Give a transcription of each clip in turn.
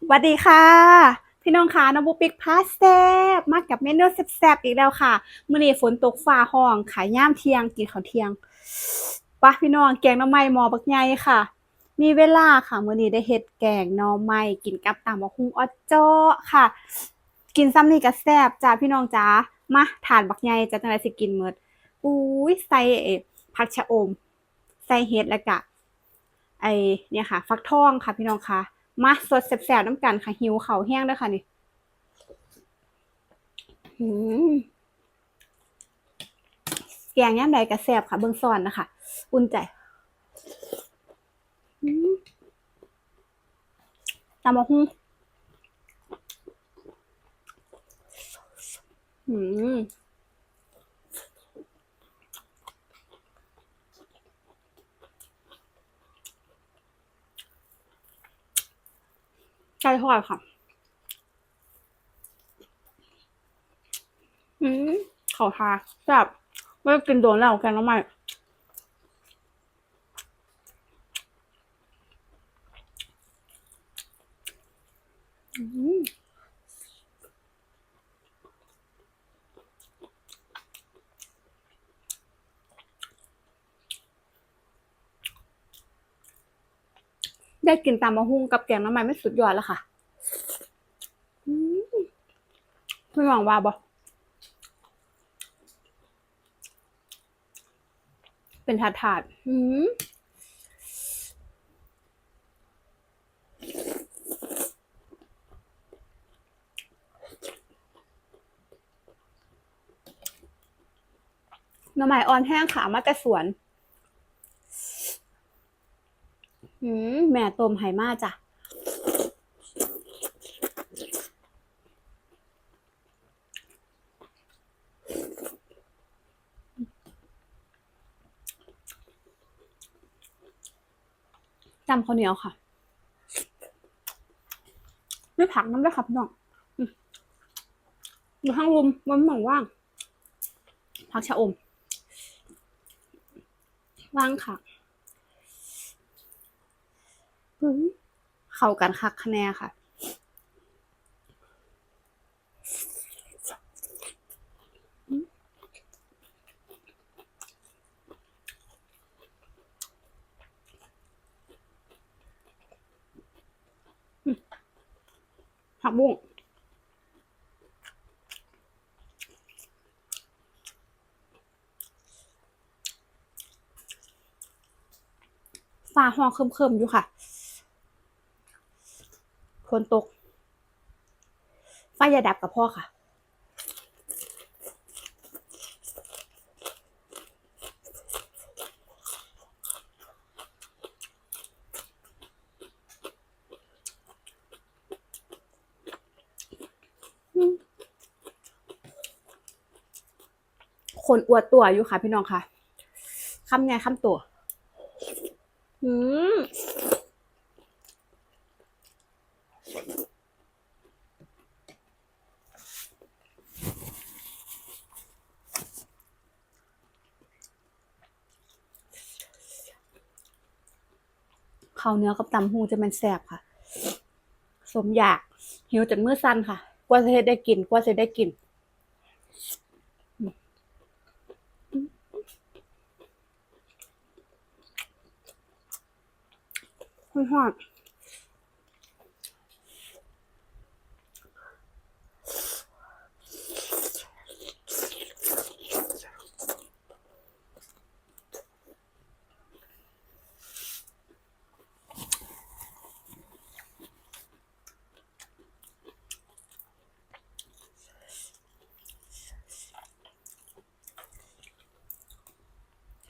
สวัสดีค่ะ พี่น้องค่ะน้องบุปิกพาสแซบมากับเมนูแซ่บๆอีกแล้วค่ะมื้อนี้ฝนตกฟ้าห้องขายย่ามเที่ยงกินข้าวเที่ยงปะพี่น้องแกงน่อไม้หมอบักใหญ่ค่ะ มีเวลาค่ะมื้อนี้ได้เฮ็ดแกงน่อไม้กินกับตำบักหุ่งออเจาะค่ะ กินซ้ำนี่ก็แซ่บจ้าพี่น้องจ๋ามาทานบักใหญ่จะจังไดสิกินหมดอุ้ยใส่ผักชะอม ใส่เห็ดแล้วก็ไอเนี่ยค่ะ ฟักทองค่ะพี่น้องค่ะ มาสดแซ่บๆน้ำกันค่ะ หิวเข่าแห้งด้วยค่ะนี่หืมแกงย่ำใดกระแซ่บค่ะ เบิ่งซ้อนนะคะ อุ่นใจหืมตำมะฮุ่งหืม ไก่ทอดค่ะ อืมเขาทาแบบไม่กินโดนแล้วแกงน้ำมันอืม ได้กินตามมะฮุ่งกับแกงน้ำมันไม่สุดยอดแล้วค่ะไม่หวังว่าบ่เป็นถาดถาดๆอืมหน่อไม้อ่อนแห้งค่ะมาแต่สวน อืม แม่ต้มไหมาจ้ะจำข้าวเหนียวค่ะไม่ผักน้ำด้วยค่ะพี่น้องอยู่ข้างลุมมันหมือนว่าง ผักชะอม ว่างค่ะ เข้ากันคักคะแนนค่ะผักบุ้งฟ้าห้องเคิมๆอยู่ค่ะ ฝนตกฟ้าอย่าดับกับพ่อค่ะ คนอวดตัวอยู่ค่ะพี่น้องค่ะคำไงคำตัว อืม ข้าวเนื้อกับตำหูจะมันแสบค่ะ สมอยากหิวจนมือสั้นค่ะ กว่าจะได้กิน กว่าจะได้กินค่อยหอม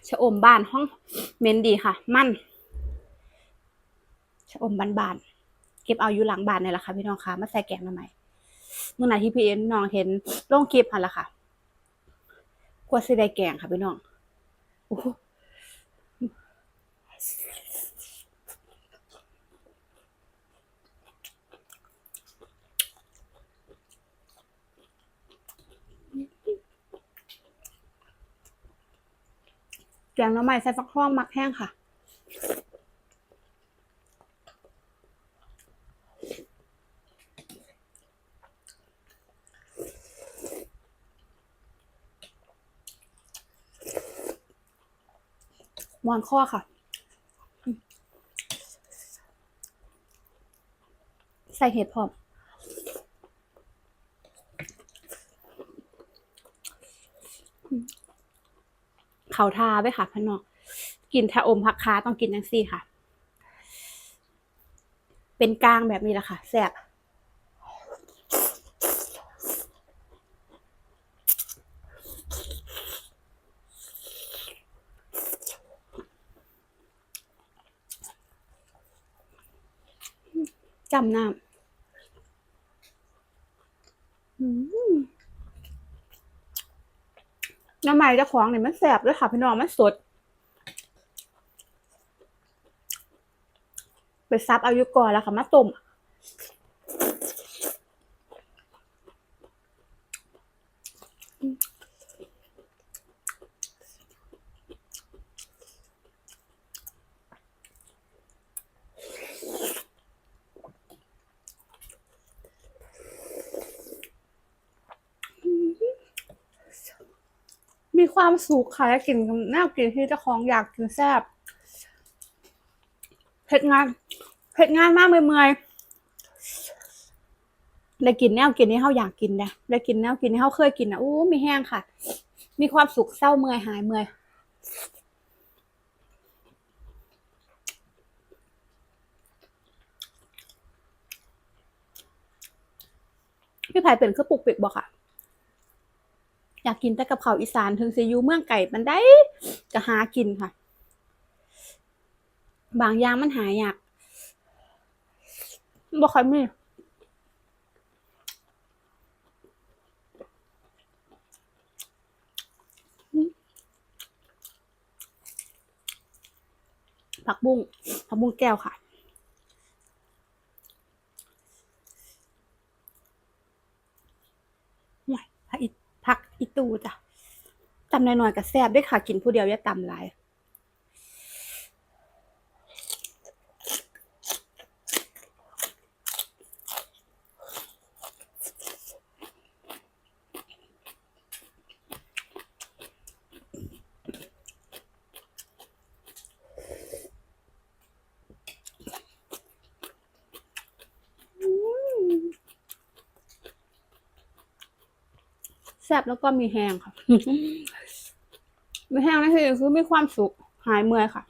ชะอมบ้านห้องเมนดีค่ะ มั่นชะอมบานๆเก็บเอาอยู่หลังบ้านนี่แหละค่ะพี่น้องค่ะมาใส่แกงทำไมเมื่อไหร่ที่พี่เอ็นน้องเห็นลงคลิปหันละค่ะกว่าสิได้แกงค่ะพี่น้องโอ้ แยงหน่อไม้ใส่ฟักทองมักแห้งค่ะวางข้อค่ะ ใส่เห็ดพอม เขาทาไว้ค่ะพี่น้องกินทาอมพักคาต้องกินจังซี่ค่ะ เป็นกลางแบบนี้แหละค่ะแซ่บจำน้ำอืมน้ำ ใหม่เจ้าของเนี่ยมันแสบด้วยค่ะพี่น้องมันสด ไปซับเอาอยุก่อนแล้วค่ะมาต้ม ความสุขค่ะและกินน่ากินที่เจ้าของอยากกินแซ่บเผ็ดงานเผ็ดงานมากเมื่อยๆได้กินแนวกินที่เขาอยากกินนะได้กินแนวกินที่เขาเคยกินนะอู้มีแห้งค่ะ มีความสุขเศร้าเมื่อยหายเมื่อยพี่ไผ่เป็นคือปลุกปิกบอกค่ะ อยากกินแต่กับเขาวอีสานถึงสิอยูเมืองไก่มันได้ก็หากินค่ะ บางอย่างมันหายากบ่ค่อยมีผักบุ้งผักบุ้งแก้วค่ะ ใหญ่ผักอีผักอีตูจ้ะตำหน่อยๆกับแซ่บด้วยค่ะ กินผู้เดียวอย่าตำหลายแซ่บแล้วก็มีแห้งค่ะ มีแห้งนั่นคือคือมีความสุขหายเมื่อยค่ะ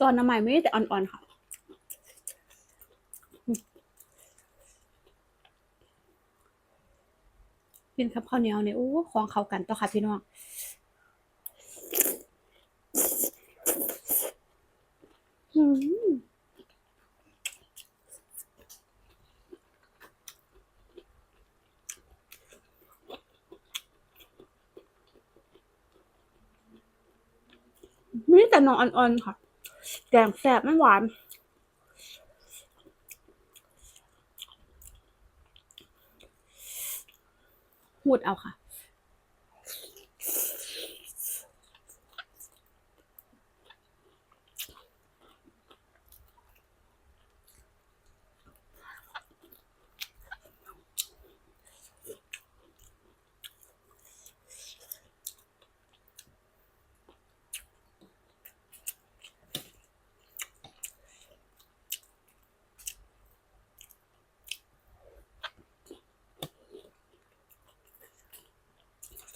ตอนน้ำใหม่ไม่ได้แต่อ่อนๆค่ะ กินกับข้าวเหนียวเนี่ยโอ้ของเขากันต่อค่ะพี่น้องมีแต่นออ่อนๆค่ะ แกงแซ่บมันหวาน พูดเอาค่ะ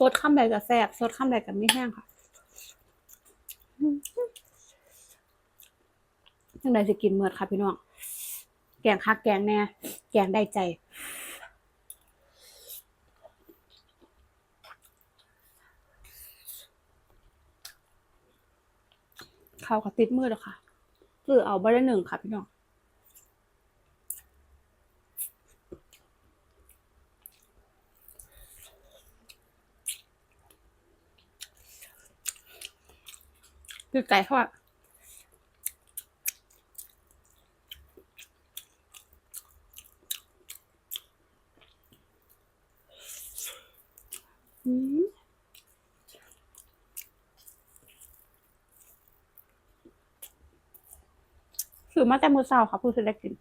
ดข้ามใดกับแซ่บสดข้ามใดกับไม่แห้งค่ะยังไงสิกินเมือดค่ะพี่น้อง แกงคักแกงแน่ แกงได้ใจเขาก็ติดมือแล้วค่ะคือเอาบได้หนึ่งค่ะพี่น้อง คือไก่ทอดอืมคือมาแต่มือเศร้ค่ะผู้ซื้อได้กิน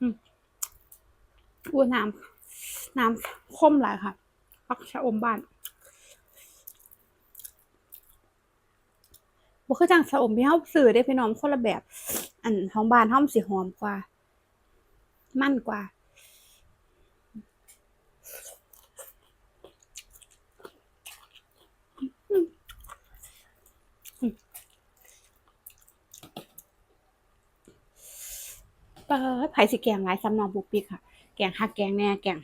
อืมอ้วนน้ำ น้ำข้มหลายค่ะพักชะอมบ้านบ่คือจังชะอมที่เฮาซื้อเด้พี่น้องคนละแบบ อันของบ้านเฮามันสิหอมกว่า มันกว่าเออไผสิแกงหลายซ้ำนองปุ๊กปิกค่ะ แกงคักแกงแน่แกง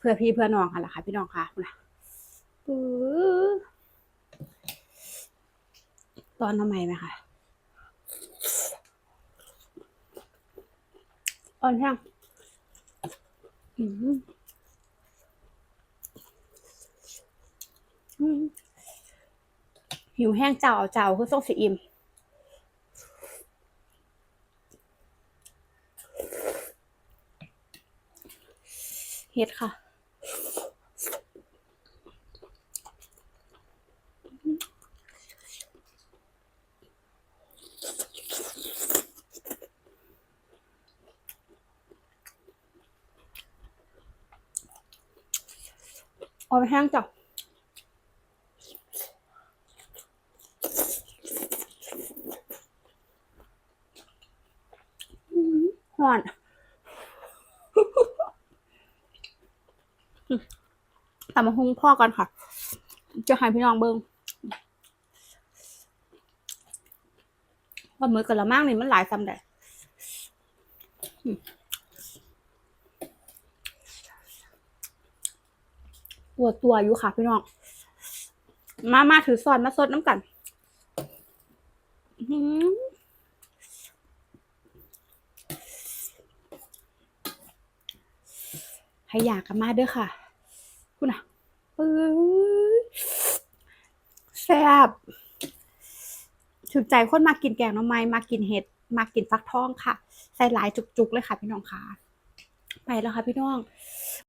เพื่อพี่เพื่อน้องค่ะล่ะค่ะ พี่น้องค่ะนะตอนทำไมไหมคะอ่อนยังอืมหิวแห้งเจ้าเจ้าคือส่งสิอิ่มเฮ็ดค่ะ เอาไปแห้งจ้ะอื้อหอนตำมะฮุงพ่อก่อนค่ะ จะให้พี่น้องเบิ้งว่ามือกับละมั่งนี่มันหลายซ้ำได้ ปวดตัวอยู่ค่ะพี่น้อง มามาถือซอนมาสดน้ำกันให้อยากกันมาเด้อค่ะ คุณอะแซ่บถึงใจคนมากินแกงน่อไม้มากินเห็ด มากินฟักทองค่ะ ใส่หลายจุกๆเลยค่ะพี่น้องค่ะ ไปแล้วค่ะพี่น้อง